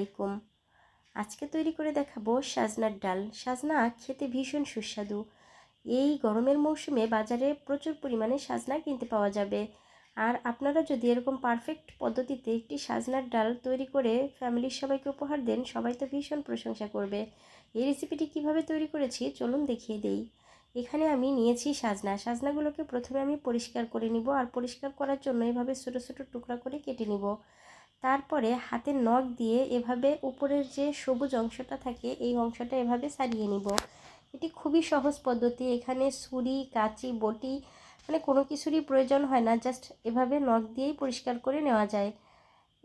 আলাইকুম। আজকে তৈরি করে দেখাবো সাজনার ডাল। সাজনা খেতে ভীষণ সুস্বাদু। এই গরমের মৌসুমে বাজারে প্রচুর পরিমাণে সাজনা কিনতে পাওয়া যাবে। আর আপনারা যদি এরকম পারফেক্ট পদ্ধতিতে একটি সাজনার ডাল তৈরি করে ফ্যামিলির সবাইকে উপহার দেন, সবাই তো ভীষণ প্রশংসা করবে। এই রেসিপিটি কীভাবে তৈরি করেছি চলুন দেখিয়ে দেই। এখানে আমি নিয়েছি সাজনা। সাজনাগুলোকে প্রথমে আমি পরিষ্কার করে নিব আর পরিষ্কার করার জন্য এভাবে ছোটো ছোটো টুকরা করে কেটে নিব। তারপরে হাতের নখ দিয়ে এভাবে উপরের যে সবুজ অংশটা থাকে, এই অংশটা এভাবে সারিয়ে নিব। এটি খুবই সহজ পদ্ধতি। এখানে ছুরি, কাঁচি, বটি মানে কোনো কিছুরই প্রয়োজন হয় না, জাস্ট এভাবে নখ দিয়েই পরিষ্কার করে নেওয়া যায়।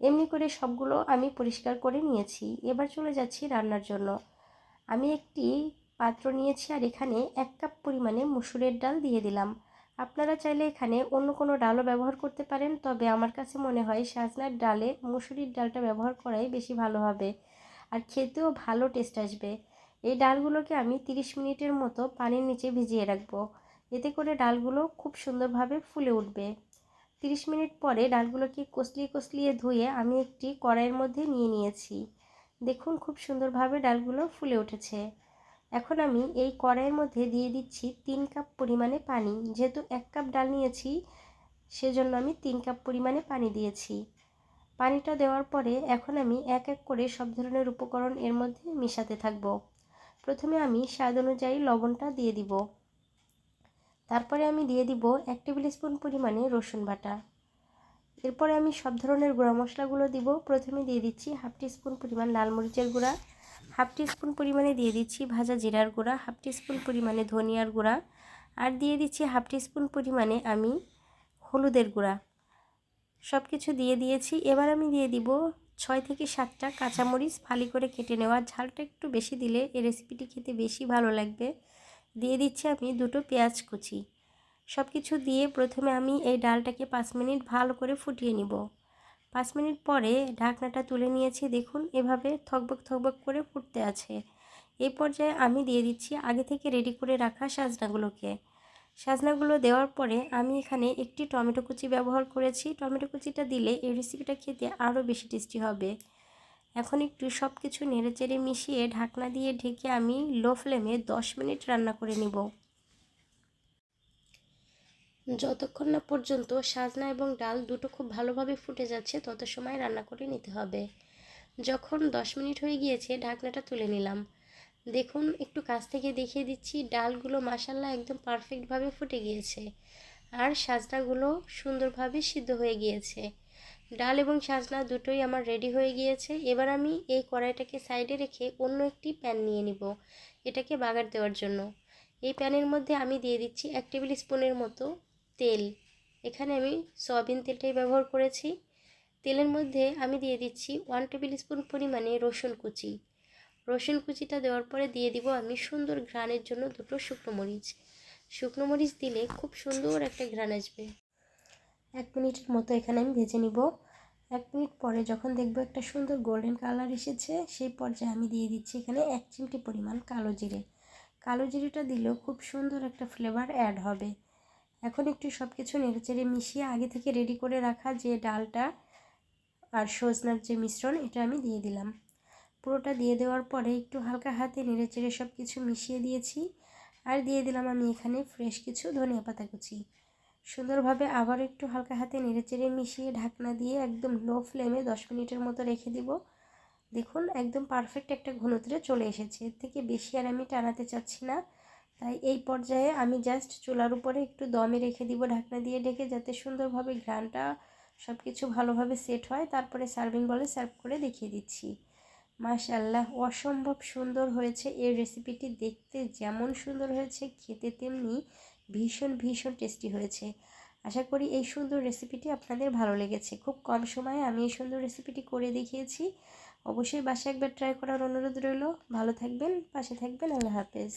এমনি করে সবগুলো আমি পরিষ্কার করে নিয়েছি। এবার চলে যাচ্ছি রান্নার জন্য। আমি একটি পাত্র নিয়েছি আর এখানে এক কাপ পরিমাণে মুসুরের ডাল দিয়ে দিলাম। আপনারা চাইলে এখানে অন্য কোনো ডালও ব্যবহার করতে পারেন, তবে আমার কাছে মনে হয় সাজনার ডালে মুসুরির ডালটা ব্যবহার করাই বেশি ভালো হবে আর খেতেও ভালো টেস্ট আসবে। এই ডালগুলোকে আমি 30 মিনিটের মতো পানির নিচে ভিজিয়ে রাখব। এতে করে ডালগুলো খুব সুন্দরভাবে ফুলে উঠবে। 30 মিনিট পরে ডালগুলোকে কষলিয়ে কষলিয়ে ধুয়ে আমি একটি কড়াইয়ের মধ্যে নিয়ে নিয়েছি। দেখুন খুব সুন্দরভাবে ডালগুলো ফুলে উঠেছে। এখন আমি এই কড়াইয়ের মধ্যে দিয়ে দিচ্ছি তিন কাপ পরিমাণে পানি। যেহেতু এক কাপ ডাল নিয়েছি, সেজন্য আমি তিন কাপ পরিমাণে পানি দিয়েছি। পানিটা দেওয়ার পরে এখন আমি এক এক করে সব ধরনের উপকরণ এর মধ্যে মিশাতে থাকব। প্রথমে আমি স্বাদ অনুযায়ী লবণটা দিয়ে দিব। তারপরে আমি দিয়ে দিব এক টেবিল স্পুন পরিমাণে রসুন বাটা। এরপরে আমি সব ধরনের গুঁড়া মশলাগুলো দিব। প্রথমে দিয়ে দিচ্ছি হাফ টি স্পুন পরিমাণ লাল মরিচের গুঁড়া। হাফ টিস্পুন পরিমাণে দিয়ে দিচ্ছি ভাজা জিরার গুঁড়া, হাফ টিস্পুন পরিমাণে ধনিয়ার গুঁড়া আর দিয়ে দিচ্ছি হাফ টিস্পুন পরিমাণে আমি হলুদের গুঁড়া। সব কিছু দিয়ে দিয়েছি। এবার আমি দিয়ে দিব ছয় থেকে সাতটা কাঁচামরিচ ফালি করে কেটে নেওয়া। ঝালটা একটু বেশি দিলে এই রেসিপিটি খেতে বেশি ভালো লাগবে। দিয়ে দিচ্ছি আমি দুটো পেঁয়াজ কুচি। সব কিছু দিয়ে প্রথমে আমি এই ডালটাকে পাঁচ মিনিট ভালো করে ফুটিয়ে নিব। পাঁচ মিনিট পরে ঢাকনাটা তুলে নিয়েছি, দেখুন এভাবে থকবক থকবক করে ফুটতে আছে। এই পর্যায়ে আমি দিয়ে দিচ্ছি আগে থেকে রেডি করে রাখা সাজনাগুলোকে। সাজনাগুলো দেওয়ার পরে আমি এখানে একটি টমেটো কুচি ব্যবহার করেছি। টমেটো কুচিটা দিলে এই রেসিপিটা খেতে আরও বেশি টেস্টি হবে। এখন একটু সব কিছু নেড়েচেড়ে মিশিয়ে ঢাকনা দিয়ে ঢেকে আমি লো ফ্লেমে দশ মিনিট রান্না করে নিব। যতক্ষণ না পর্যন্ত সাজনা এবং ডাল দুটো খুব ভালোভাবে ফুটে যাচ্ছে, তত সময় রান্না করে নিতে হবে। যখন দশ মিনিট হয়ে গিয়েছে, ঢাকনাটা তুলে নিলাম। দেখুন, একটু কাছ থেকে দেখিয়ে দিচ্ছি, ডালগুলো মাসাল্লা একদম পারফেক্টভাবে ফুটে গিয়েছে আর সাজনাগুলো সুন্দরভাবে সিদ্ধ হয়ে গিয়েছে। ডাল এবং সাজনা দুটোই আমার রেডি হয়ে গিয়েছে। এবার আমি এই কড়াইটাকে সাইডে রেখে অন্য একটি প্যান নিয়ে নিব এটাকে বাগার দেওয়ার জন্য। এই প্যানের মধ্যে আমি দিয়ে দিচ্ছি এক টেবিল স্পুনের মতো তেল। এখানে আমি সয়াবিন তেলটাই ব্যবহার করেছি। তেলের মধ্যে আমি দিয়ে দিচ্ছি ওয়ান টেবিল স্পুন পরিমাণে রসুন কুচি। রসুন কুচিটা দেওয়ার পরে দিয়ে দিব আমি সুন্দর ঘ্রাণের জন্য দুটো শুকনো মরিচ। শুকনো মরিচ দিলে খুব সুন্দর একটা ঘ্রাণ আসবে। এক মিনিটের মতো এখানে আমি ভেজে নিব। এক মিনিট পরে যখন দেখব একটা সুন্দর গোল্ডেন কালার এসেছে, সেই পর্যায়ে আমি দিয়ে দিচ্ছি এখানে এক চিমটি পরিমাণ কালো জিরে। কালো জিরেটা দিলেও খুব সুন্দর একটা ফ্লেভার অ্যাড হবে। এখন একটু সব কিছু নেড়েচেড়ে মিশিয়ে আগে থেকে রেডি করে রাখা যে ডালটা আর সজনার যে মিশ্রণ, এটা আমি দিয়ে দিলাম। পুরোটা দিয়ে দেওয়ার পরে একটু হালকা হাতে নেড়েচেড়ে সব কিছু মিশিয়ে দিয়েছি। আর দিয়ে দিলাম আমি এখানে ফ্রেশ কিছু ধনিয়া পাতা কুচি। সুন্দরভাবে আবার একটু হালকা হাতে নেড়েচেড়ে মিশিয়ে ঢাকনা দিয়ে একদম লো ফ্লেমে দশ মিনিটের মতো রেখে দিব। দেখুন, একদম পারফেক্ট একটা ঘনত্রে চলে এসেছে। এর থেকে বেশি আর আমি টানাতে চাচ্ছি না। তাই এই পর্যায়ে আমি জাস্ট চুলার উপরে একটু দমে রেখে দিব, ঢাকনা দিয়ে ঢেকে যাতে সুন্দরভাবে ঘ্রানটা সব কিছু ভালোভাবে সেট হয়। তারপরে সার্ভিং বলে সার্ভ করে দেখিয়ে দিচ্ছি। মাশাল্লাহ অসম্ভব সুন্দর হয়েছে এই রেসিপিটি দেখতে যেমন সুন্দর হয়েছে, খেতে তেমনি ভীষণ ভীষণ টেস্টি হয়েছে। আশা করি এই সুন্দর রেসিপিটি আপনাদের ভালো লেগেছে। খুব কম সময়ে আমি এই সুন্দর রেসিপিটি করে দেখিয়েছি। অবশ্যই বাসায় একবার ট্রাই করার অনুরোধ রইল। ভালো থাকবেন, পাশে থাকবেন। আল্লাহ হাফেজ।